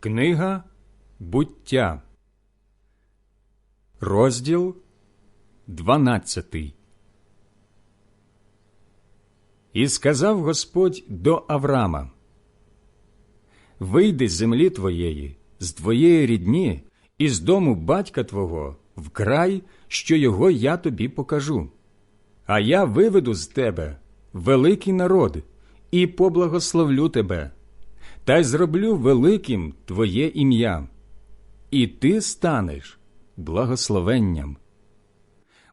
Книга буття, розділ 12 І сказав Господь до Авраама: Вийди з землі твоєї, з твоєї рідні, і з дому батька твого в край, що його я тобі покажу. А я виведу з тебе великий народ і поблагословлю тебе та й зроблю великим Твоє ім'я, і ти станеш благословенням.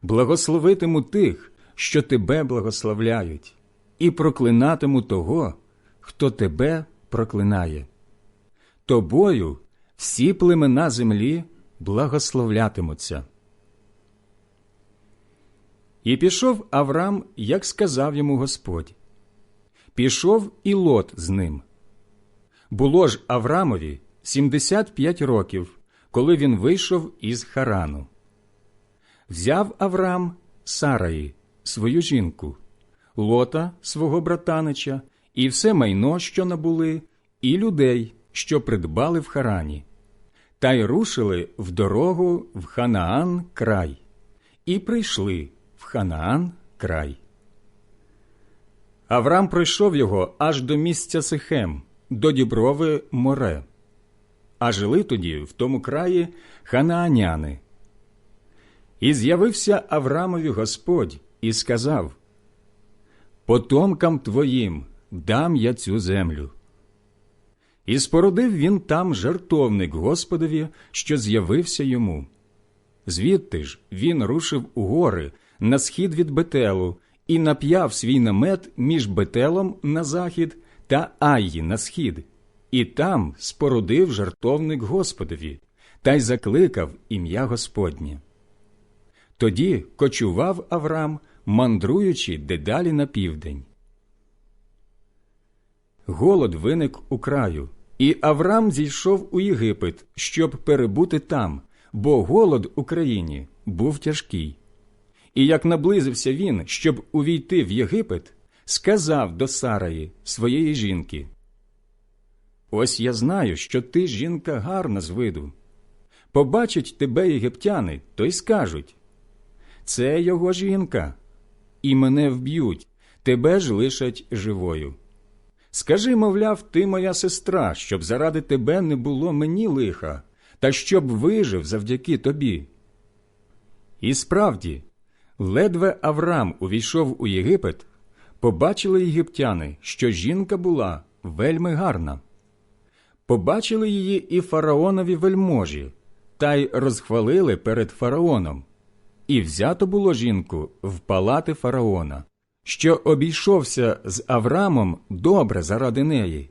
Благословитиму тих, що тебе благословляють, і проклинатиму того, хто тебе проклинає. Тобою всі племена землі благословлятимуться. І пішов Авраам, як сказав йому Господь. Пішов і лот з ним. Було ж Аврамові 75 років, коли він вийшов із Харану. Взяв Авраам Сараї, свою жінку, лота свого братанича, і все майно, що набули, і людей, що придбали в Харані, та й рушили в дорогу в Ханаан край, і прийшли в Ханаан край. Авраам пройшов його аж до місця Сихем до діброви море, а жили тоді в тому краї ханааняни. І з'явився Аврамові Господь і сказав: Потомкам твоїм дам я цю землю. І спорудив він там жертовник Господові, що з'явився йому. Звідти ж він рушив у гори на схід від Бетелу і нап'яв свій намет між Бетелом на захід та Аї на схід, і там спорудив жартовник Господові та й закликав ім'я Господнє. Тоді кочував Авраам, мандруючи дедалі на південь. Голод виник у краю, і Авраам зійшов у Єгипет, щоб перебути там, бо голод у країні був тяжкий. І як наблизився він, щоб увійти в Єгипет, сказав до Сараї, своєї жінки: Ось я знаю, що ти жінка гарна з виду. Побачать тебе єгиптяни, то й скажуть це його жінка, і мене вб'ють, тебе ж лишать живою. Скажи, мовляв, ти моя сестра, щоб заради тебе не було мені лиха, та щоб вижив завдяки тобі. І справді, ледве Авраам увійшов у Єгипет, побачили єгиптяни, що жінка була вельми гарна. Побачили її і фараонові вельможі, та й розхвалили перед фараоном. І взято було жінку в палати фараона, що обійшовся з Аврамом добре заради неї.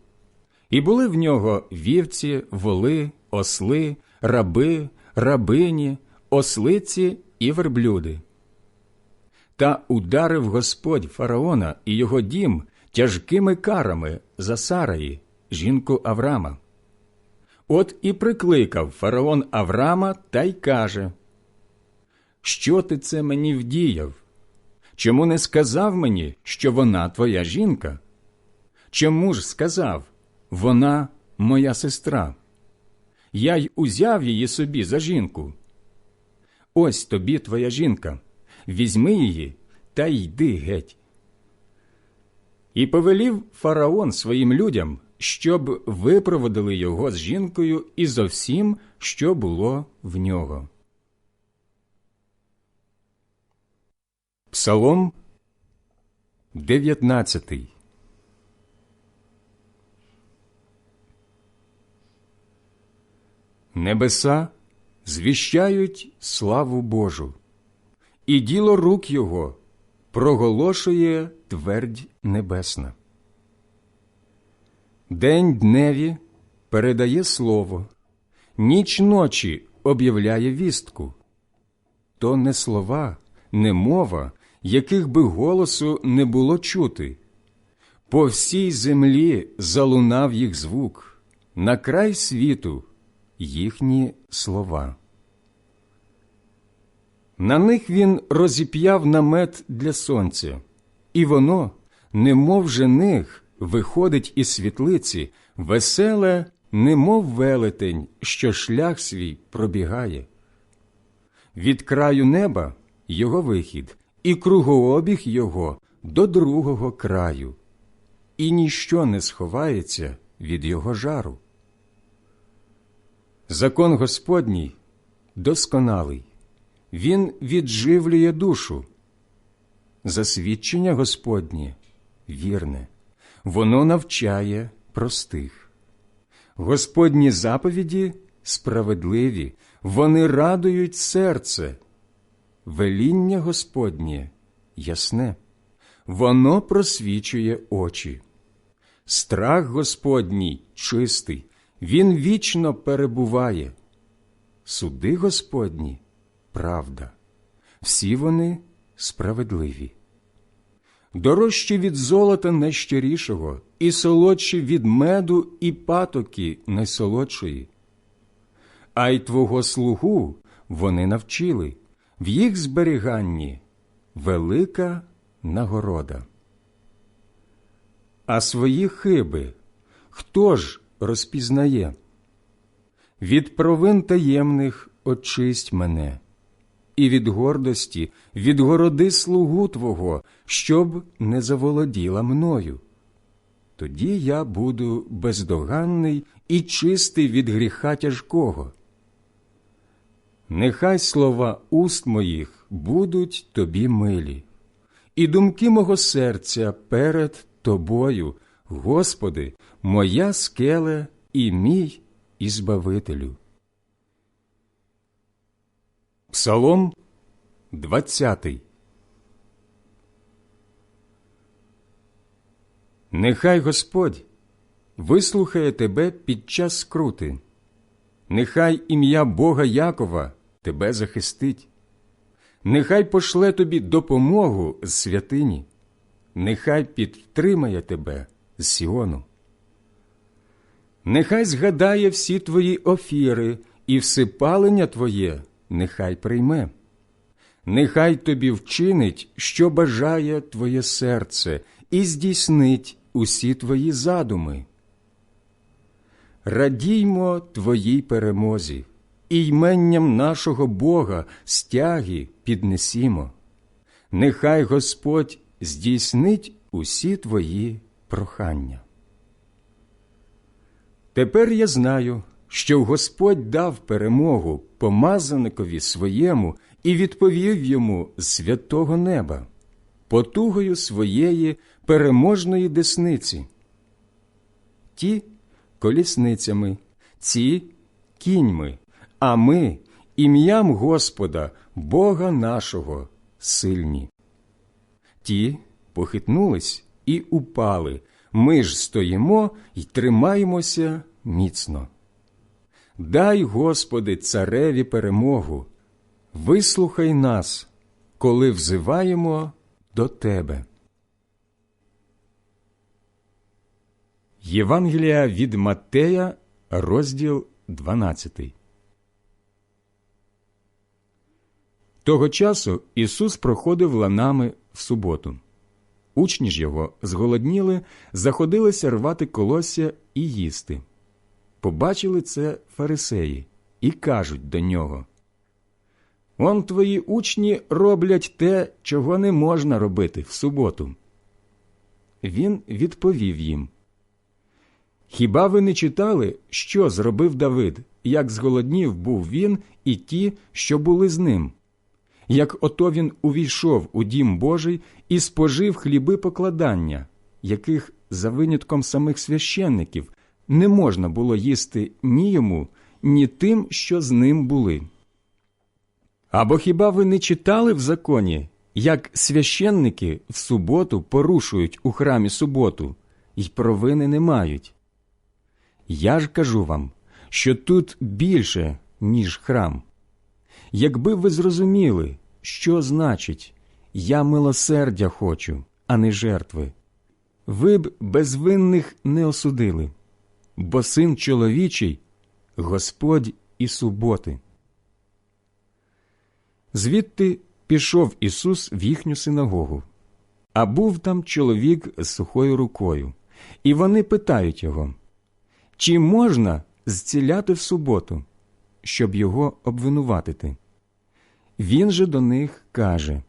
І були в нього вівці, воли, осли, раби, рабині, ослиці і верблюди. Та ударив Господь фараона і його дім тяжкими карами за Сараї, жінку Аврама. От і прикликав фараон Аврама та й каже: Що ти це мені вдіяв? Чому не сказав мені, що вона твоя жінка? Чому ж сказав вона моя сестра? Я й узяв її собі за жінку. Ось тобі твоя жінка візьми її та йди геть. І повелів фараон своїм людям, щоб випроводили його з жінкою і зо всім, що було в нього. Псалом 19 Небеса звіщають славу Божу і діло рук його проголошує твердь небесна. День дневі передає слово, ніч ночі об'являє вістку. То не слова, не мова, яких би голосу не було чути. По всій землі залунав їх звук, на край світу їхні слова. На них він розіп'яв намет для сонця, і воно, немов жених, виходить із світлиці, веселе, немов велетень, що шлях свій пробігає. Від краю неба його вихід, і кругообіг його до другого краю, і ніщо не сховається від його жару. Закон Господній досконалий, він відживлює душу. Засвідчення Господнє вірне, воно навчає простих. Господні заповіді справедливі, вони радують серце. Веління Господнє ясне, воно просвічує очі. Страх Господній чистий, він вічно перебуває. Суди Господні правда, всі вони справедливі. Дорожчі від золота найщирішого, і солодші від меду і патоки найсолодшої. А й твого слугу вони навчили, в їх зберіганні велика нагорода. А свої хиби хто ж розпізнає? Від провин таємних очисть мене, і від гордості відгороди слугу Твого, щоб не заволоділа мною. Тоді я буду бездоганний і чистий від гріха тяжкого. Нехай слова уст моїх будуть тобі милі, і думки мого серця перед тобою, Господи, моя скеле і мій Ізбавителю. Псалом 20 Нехай Господь вислухає тебе під час скрути, нехай ім'я Бога Якова тебе захистить, нехай пошле тобі допомогу з святині, нехай підтримає тебе з Сіону. Нехай згадає всі твої офіри і всипалення твоє, нехай прийме. Нехай тобі вчинить, що бажає твоє серце, і здійснить усі твої задуми. Радіймо твоїй перемозі, і йменням нашого Бога стяги піднесімо. Нехай Господь здійснить усі твої прохання. Тепер я знаю, що Господь дав перемогу помазаникові своєму і відповів йому з святого неба, потугою своєї переможної десниці. Ті колісницями, ці кіньми, а ми ім'ям Господа, Бога нашого, сильні. Ті похитнулись і упали. Ми ж стоїмо й тримаємося міцно. Дай, Господи, цареві перемогу, вислухай нас, коли взиваємо до Тебе. Євангелія від Маттея, розділ 12. Того часу Ісус проходив ланами в суботу. Учні ж його зголодніли, заходилися рвати колосся і їсти. Побачили це фарисеї і кажуть до нього Он твої учні роблять те, чого не можна робити в суботу. Він відповів їм Хіба ви не читали, що зробив Давид, як зголоднів був він і ті, що були з ним? Як ото він увійшов у дім Божий і спожив хліби покладання, яких, за винятком самих священників, не можна було їсти ні йому, ні тим, що з ним були. Або хіба ви не читали в законі, як священники в суботу порушують у храмі суботу, і провини не мають? Я ж кажу вам, що тут більше, ніж храм. Якби ви зрозуміли, що значить я милосердя хочу, а не жертви, ви б безвинних не осудили, бо син чоловічий Господь і суботи. Звідти пішов Ісус в їхню синагогу, а був там чоловік з сухою рукою, і вони питають його чи можна зціляти в суботу, щоб його обвинуватити? Він же до них каже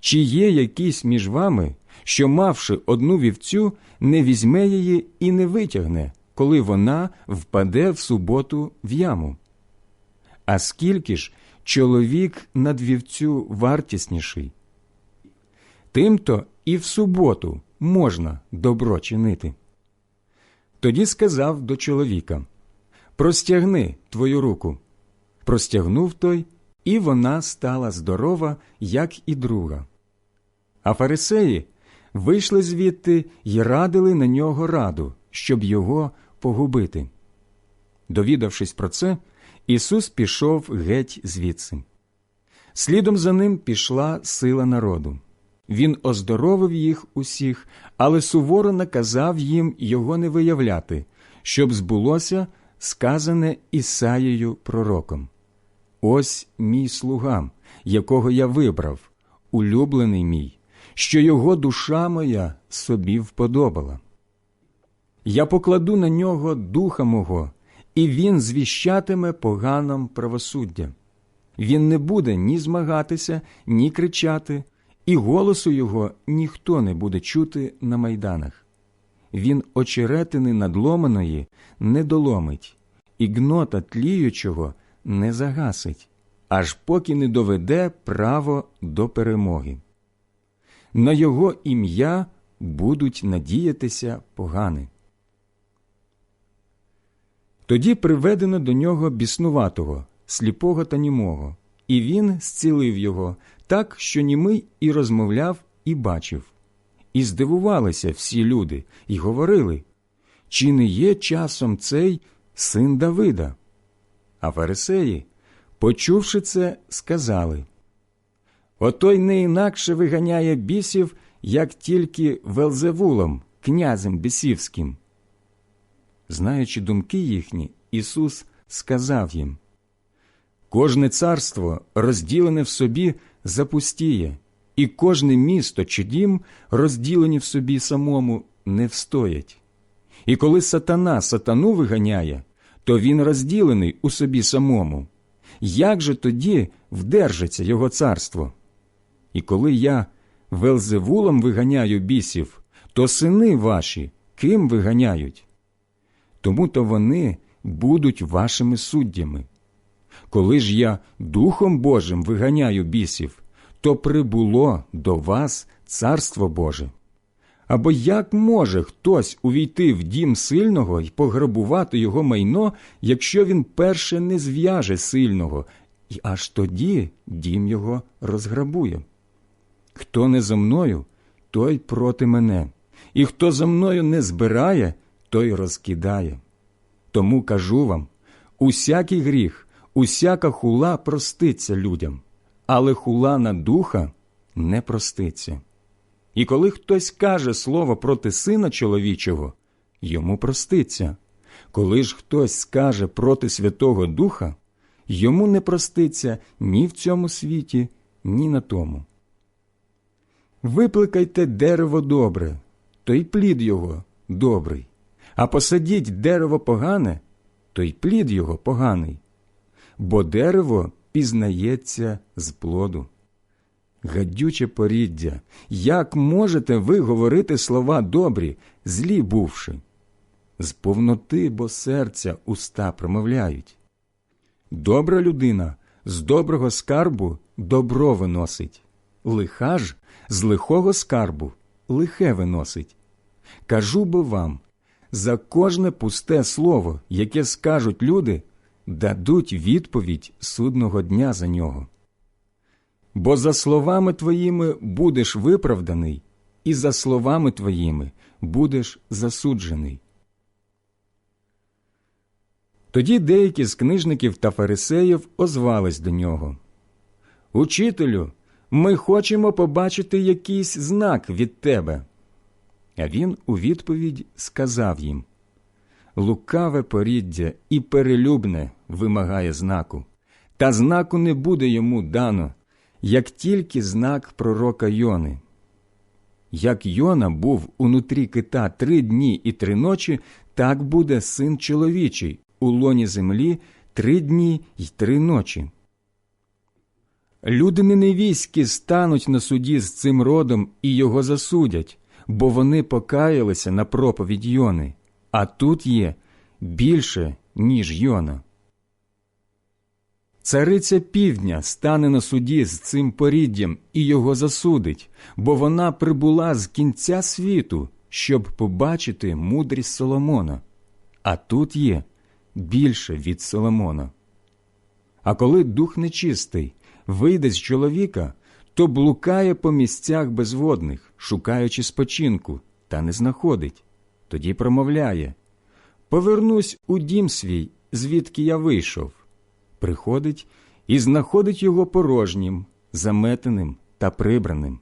Чи є якийсь між вами, що, мавши одну вівцю, не візьме її і не витягне, коли вона впаде в суботу в яму? А скільки ж чоловік над вівцю вартісніший? Тимто і в суботу можна добро чинити. Тоді сказав до чоловіка Простягни твою руку. Простягнув той, і вона стала здорова, як і друга. А фарисеї вийшли звідти й радили на нього раду, щоб його погубити. Довідавшись про це, Ісус пішов геть звідси. Слідом за ним пішла сила народу. Він оздоровив їх усіх, але суворо наказав їм його не виявляти, щоб збулося сказане Ісаєю пророком. Ось мій слуга, якого я вибрав, улюблений мій, що його душа моя собі вподобала. Я покладу на нього духа мого, і він звіщатиме поганам правосуддя. Він не буде ні змагатися, ні кричати і голосу його ніхто не буде чути на майданах. Він очеретини надломаної не доломить, і гнота тліючого не загасить, аж поки не доведе право до перемоги. На його ім'я будуть надіятися погани. Тоді приведено до нього біснуватого, сліпого та німого, і він зцілив його так, що німий і розмовляв, і бачив. І здивувалися всі люди, і говорили чи не є часом цей син Давида? А фарисеї, почувши це, сказали Отой не інакше виганяє бісів, як тільки Велзевулом, князем бісівським. Знаючи думки їхні, Ісус сказав їм Кожне царство, розділене в собі, запустіє, і кожне місто чи дім, розділені в собі самому, не встоять. І коли сатана сатану виганяє, то він розділений у собі самому. Як же тоді вдержиться його царство? І коли я велзевулом виганяю бісів, то сини ваші ким виганяють? Тому то вони будуть вашими суддями. Коли ж я Духом Божим виганяю бісів, то прибуло до вас Царство Боже. Або як може хтось увійти в дім сильного і пограбувати його майно, якщо він перше не зв'яже сильного, і аж тоді дім його розграбує? Хто не за мною, той проти мене, і хто за мною не збирає, той розкидає. Тому кажу вам усякий гріх, усяка хула проститься людям, але хула на духа не проститься. І коли хтось каже слово проти сина чоловічого, йому проститься. Коли ж хтось скаже проти Святого Духа, йому не проститься ні в цьому світі, ні на тому. Випликайте дерево добре, то й плід його добрий, а посадіть дерево погане, то й плід його поганий бо дерево пізнається з плоду. Гадюче поріддя, як можете ви говорити слова добрі, злі бувши? З повноти, бо серця уста промовляють. Добра людина з доброго скарбу добро виносить, лиха ж з лихого скарбу лихе виносить. Кажу бо вам за кожне пусте слово, яке скажуть люди, дадуть відповідь судного дня за нього. Бо за словами твоїми будеш виправданий, і за словами твоїми будеш засуджений. Тоді деякі з книжників та фарисеїв озвались до нього. Учителю, ми хочемо побачити якийсь знак від тебе. А він у відповідь сказав їм лукаве поріддя і перелюбне вимагає знаку, та знаку не буде йому дано, як тільки знак пророка Йони. Як Йона був унутрі кита три дні і три ночі, так буде син чоловічий у лоні землі три дні й три ночі. Люди неневійські стануть на суді з цим родом і його засудять, бо вони покаялися на проповідь Йони, а тут є більше, ніж Йона. Цариця півдня стане на суді з цим поріддям і його засудить, бо вона прибула з кінця світу, щоб побачити мудрість Соломона, а тут є більше від Соломона. А коли дух нечистий вийде з чоловіка, то блукає по місцях безводних, шукаючи спочинку, та не знаходить. Тоді промовляє Повернусь у дім свій, звідки я вийшов. Приходить і знаходить його порожнім, заметеним та прибраним.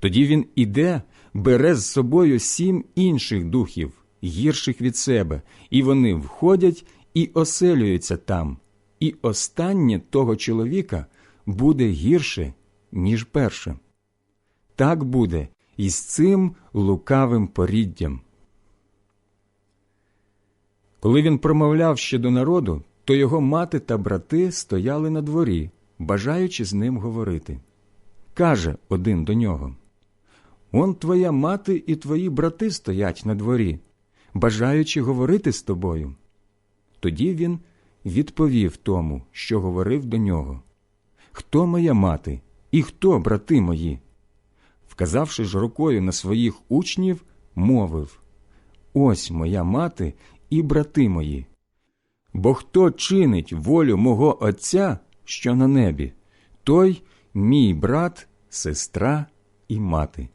Тоді він іде, бере з собою сім інших духів, гірших від себе, і вони входять і оселюються там, і останнє того чоловіка буде гірше, ніж перше. Так буде і з цим лукавим поріддям. Коли він промовляв ще до народу, то його мати та брати стояли на дворі, бажаючи з ним говорити. Каже один до нього Он твоя мати і твої брати стоять на дворі, бажаючи говорити з тобою. Тоді він відповів тому, що говорив до нього Хто моя мати і хто брати мої? Вказавши ж рукою на своїх учнів, мовив Ось моя мати і брати мої. Бо хто чинить волю мого Отця, що на небі, той мій брат, сестра і мати.